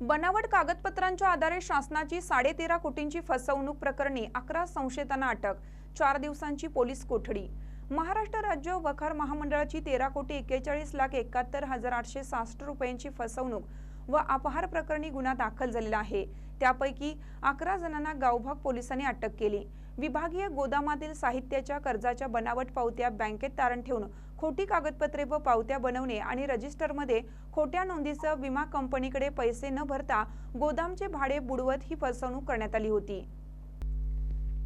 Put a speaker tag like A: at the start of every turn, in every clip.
A: बनावट कागदपत्रांच्या आधारे शासनाची साडेतेरा कोटींची फसवणूक प्रकरणी अकरा संशयितांना अटक चार दिवसांची पोलीस कोठडी. महाराष्ट्र राज्य वखार महामंडळाची तेरा कोटी एक्केचाळीस लाख एकाहत्तर हजार आठशे सहासष्ट रुपयांची फसवणूक व अपहार प्रकरणी गुन्हा दाखल झालेला आहे. त्यापैकी अकरा जणांना गावभाग पोलिसांनी अटक केली. विभागीय गोदामातील साहित्याच्या कर्जाच्या बनावट पावत्या बँकेत तारण ठेवून खोटी कागदपत्रे व पावत्या बनवणे आणि रजिस्टरमध्ये खोट्या नोंदीसह विमा कंपनीकडे पैसे न भरता गोदामचे भाडे बुडवत ही फसवणूक करण्यात आली होती.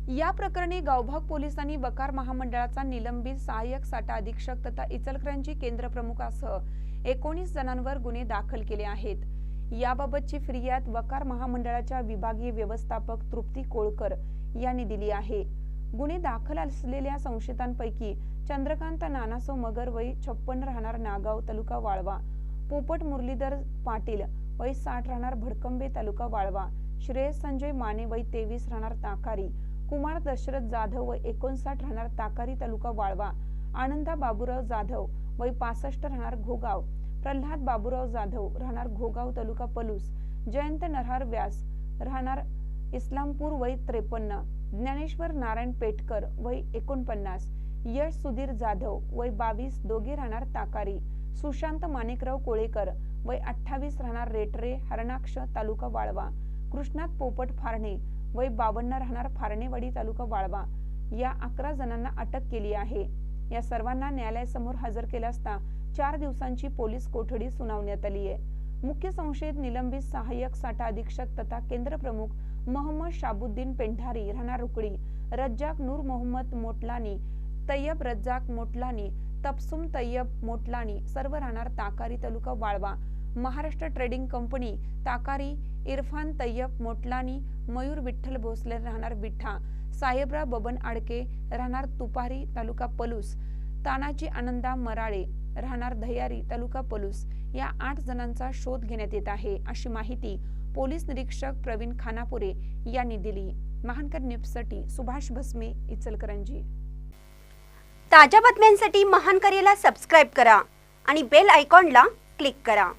A: या प्रकरणी गावभाग पोलिसांनी बकार महामंडळाचा निलंबित सहाय्यक साठा अधीक्षक तथा इचलकरंजी केंद्र प्रमुखासह एकोणीस जणांवर गुन्हे दाखल केले आहेत. याबाबतची फिर्याद वकार महामंडळाच्या विभागीय व्यवस्थापक तृप्ती कोळकर यांनी दिली आहे. गुन्हे दाखल असलेल्या संशयितांपैकी चंद्रकांत नानासो मगर वय छप्पन राहणार नागाव तालुका वाळवा पोपट मुरलीधर पाटील वय साठ राहणार भडकंबे तालुका वाळवा श्रेयस संजय माने वय तेवीस राहणार ताकारी कुमार दशरथ जाधव व एकोणसाठ राहणार ताकारी तालुका वाळवा. आनंदा बाबूराव जाधव वय पासष्ट राहणार घोगाव. प्रल्हाद बाबूराव जाधव राहणार घोगाव तालुका पलूस. जयंत नरहार व्यास राहणार इस्लामपूर वय त्रेपन्न. ज्ञानेश्वर नारायण पेटकर वय एकोणपन्नास. यश सुधीर जाधव वय बावीस दोघे राहणार ताकारी. सुशांत माणिकराव कोळेकर वय अठ्ठावीस राहणार रेटरे हरणाक्ष तालुका वाळवा. कृष्णात पोपट फारणे वय बावन्न राहणार फारणेवाडी तालुका वाळवा. या अकरा जणांना अटक केली आहे. या सर्वांना न्यायालयासमोर हजर केला असता चार दिवसांची पोलीस कोठडी सुनावण्यात आली आहे. मुख्य संशयित निलंबित सहाय्यक साठा अधीक्षक तथा केंद्र प्रमुख मोहम्मद शाबुद्दीन पेंढारी राहणार रुकडी. रज्जाक नूर मोहम्मद मोटलानी तय्यब रज्जाक मोटलानी तपसुम तय्यब मोटलानी सर्व राहणार ताकारी तालुका वाळवा. महाराष्ट्र ट्रेडिंग कंपनी ताकारी इरफान तय्यब मोटलानी मयूर विठ्ठल भोसले राहणार विठ्ठा साहेबराव बबन आडके राहणार तुपारी तालुका पलूस तानाजी आनंदा मराळे राहणार दह्यारी तालुका पलूस. या आठ जणांचा शोध घेण्यात येत आहे अशी माहिती पोलीस निरीक्षक प्रवीण खानापुरे यांनी दिली. महानकर न्यूजसाठी सुभाष भस्मे इचलकरंजी.
B: ताज्या बातम्यांसाठी महानकरेला सबस्क्राईब करा आणि बेल आयकॉनला क्लिक करा.